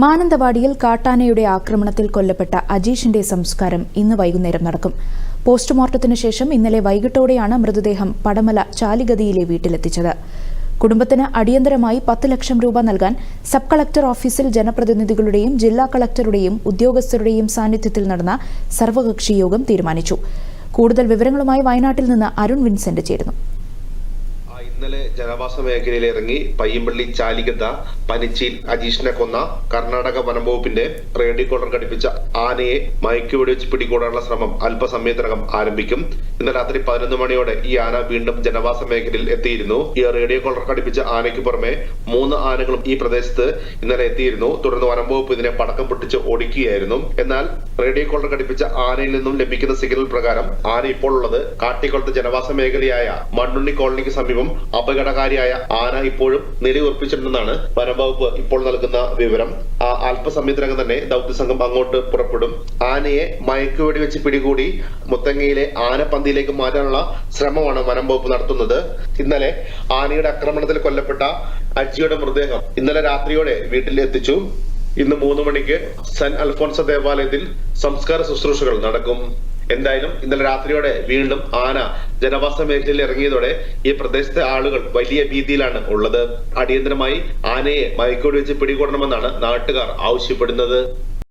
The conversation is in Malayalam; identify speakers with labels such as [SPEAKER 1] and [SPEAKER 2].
[SPEAKER 1] മാനന്തവാടിയിൽ കാട്ടാനയുടെ ആക്രമണത്തിൽ കൊല്ലപ്പെട്ട അജീഷിന്റെ സംസ്കാരം ഇന്ന് വൈകുന്നേരം നടക്കും. പോസ്റ്റ്മോർട്ടത്തിന് ശേഷം ഇന്നലെ വൈകിട്ടോടെയാണ് മൃതദേഹം പടമല ചാലിഗതിയിലെ വീട്ടിലെത്തിച്ചത്. കുടുംബത്തിന് അടിയന്തരമായി പത്ത് ലക്ഷം രൂപ നൽകാൻ സബ് കളക്ടർ ഓഫീസിൽ ജനപ്രതിനിധികളുടെയും ജില്ലാ കളക്ടറുടെയും ഉദ്യോഗസ്ഥരുടെയും സാന്നിധ്യത്തിൽ നടന്ന സർവകക്ഷി യോഗം തീരുമാനിച്ചു. കൂടുതൽ വിവരങ്ങളുമായി വയനാട്ടിൽ നിന്ന് അരുൺ വിൻസെന്റ് ചേരുന്നു.
[SPEAKER 2] ജനവാസ മേഖലയിൽ ഇറങ്ങി പയ്യമ്പള്ളി ചാലികത്ത പനിച്ചിൽ അജീഷിനെ കൊന്ന കർണാടക വനം വകുപ്പിന്റെ റേഡിയോ കോളർ ഘടിപ്പിച്ച ആനയെ മയക്കുവെടി വെച്ച് പിടികൂടാനുള്ള ശ്രമം അല്പസമയത്തിനകം ആരംഭിക്കും. ഇന്ന് രാത്രി പതിനൊന്ന് മണിയോടെ ഈ ആന വീണ്ടും ജനവാസ മേഖലയിൽ എത്തിയിരുന്നു. ഈ റേഡിയോ കോളർ ഘടിപ്പിച്ച ആനയ്ക്ക് പുറമെ മൂന്ന് ആനകളും ഈ പ്രദേശത്ത് ഇന്നലെ എത്തിയിരുന്നു. തുടർന്ന് വനം വകുപ്പ് ഇതിനെ പടക്കം പൊട്ടിച്ച് ഓടിക്കുകയായിരുന്നു എന്നാൽ റേഡിയോ കോളർ ഘടിപ്പിച്ച ആനയിൽ നിന്നും ലഭിക്കുന്ന സിഗ്നൽ പ്രകാരം ആന ഇപ്പോൾ ഉള്ളത് കാട്ടിക്കുളത്ത് ജനവാസ മേഖലയായ മണ്ണുണ്ണി കോളനിക്ക് സമീപം അപകടകാരിയായ ആന ഇപ്പോഴും നിലയുറപ്പിച്ചിട്ടുണ്ടെന്നാണ് വനം വകുപ്പ് ഇപ്പോൾ നൽകുന്ന വിവരം. അല്പസമയത്തിനകം തന്നെ ദൗത്യ സംഘം അങ്ങോട്ട് പുറപ്പെടും. ആനയെ മയക്കുവെടി വെച്ച് പിടികൂടി മുത്തങ്ങയിലെ ആനപ്പന്തിയിലേക്ക് മാറ്റാനുള്ള ശ്രമമാണ് വനം വകുപ്പ് നടത്തുന്നത്. ഇന്നലെ ആനയുടെ ആക്രമണത്തിൽ കൊല്ലപ്പെട്ട അജിയുടെ മൃതദേഹം ഇന്നലെ രാത്രിയോടെ വീട്ടിൽ എത്തിച്ചു. ഇന്ന് മൂന്ന് മണിക്ക് സെന്റ് അൽഫോൺസ ദേവാലയത്തിൽ സംസ്കാര ശുശ്രൂഷകൾ നടക്കും. എന്തായാലും ഇന്നലെ രാത്രിയോടെ വീണ്ടും ആന ജനവാസ മേഖലയിൽ ഇറങ്ങിയതോടെ ഈ പ്രദേശത്തെ ആളുകൾ വലിയ ഭീതിയിലാണ് ഉള്ളത്. അടിയന്തരമായി ആനയെ മയക്കോട് വെച്ച് പിടികൂടണമെന്നാണ് നാട്ടുകാർ ആവശ്യപ്പെടുന്നത്.